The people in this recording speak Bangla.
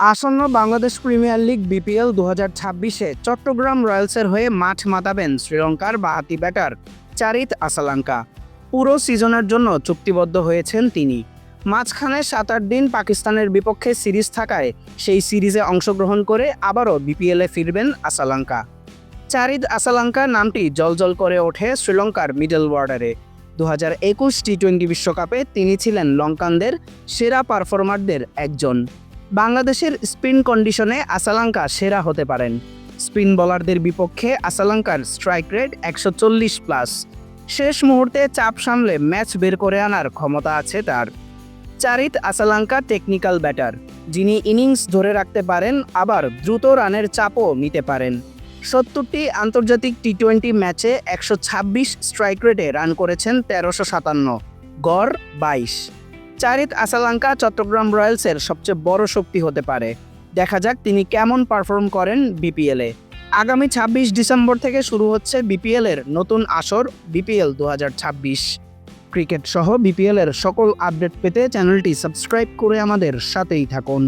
আসন্ন বাংলাদেশ প্রিমিয়ার লিগ বিপিএল দু হাজার ছাব্বিশে চট্টগ্রাম রয়্যালসের হয়ে মাঠ মাতাবেন শ্রীলঙ্কার বাহাতি ব্যাটার চারিত আসালাঙ্কা। পুরো সিজনের জন্য চুক্তিবদ্ধ হয়েছেন তিনি। মাঝখানে সাত আট দিন পাকিস্তানের বিপক্ষে সিরিজ থাকায় সেই সিরিজে অংশগ্রহণ করে আবারও বিপিএলে ফিরবেন আসালাঙ্কা। চারিদ আসালাঙ্কা নামটি জলজল করে ওঠে শ্রীলঙ্কার মিডল ওয়ার্ডারে। দু হাজার একুশ টি টোয়েন্টি বিশ্বকাপে তিনি ছিলেন লঙ্কানদের সেরা পারফর্মারদের একজন। বাংলাদেশের স্পিন কন্ডিশনে আসালাঙ্কা সেরা হতে পারেন। স্পিন বোলারদের বিপক্ষে আসালাঙ্কার স্ট্রাইক রেট একশো চল্লিশ প্লাস। শেষ মুহূর্তে চাপ সামলে ম্যাচ বের করে আনার ক্ষমতা আছে তার। চারিত আসালাঙ্কা টেকনিক্যাল ব্যাটার, যিনি ইনিংস ধরে রাখতে পারেন, আবার দ্রুত রানের চাপও নিতে পারেন। সত্তরটি আন্তর্জাতিক টি টোয়েন্টি ম্যাচে একশো ছাব্বিশ স্ট্রাইক রেটে রান করেছেন তেরোশো সাতান্ন, গড় বাইশ। চারিত আসালাঙ্কা চট্টগ্রাম রয়্যালসের সবচেয়ে বড় শক্তি হতে পারে। দেখা যাক তিনি কেমন পারফর্ম করেন বিপিএলে আগামী ছাব্বিশ ডিসেম্বর থেকে শুরু হচ্ছে বিপিএলের নতুন আসর, বিপিএল দু হাজার ছাব্বিশ। ক্রিকেট সহ বিপিএলের সকল আপডেট পেতে চ্যানেলটি সাবস্ক্রাইব করে আমাদের সাথেই থাকুন।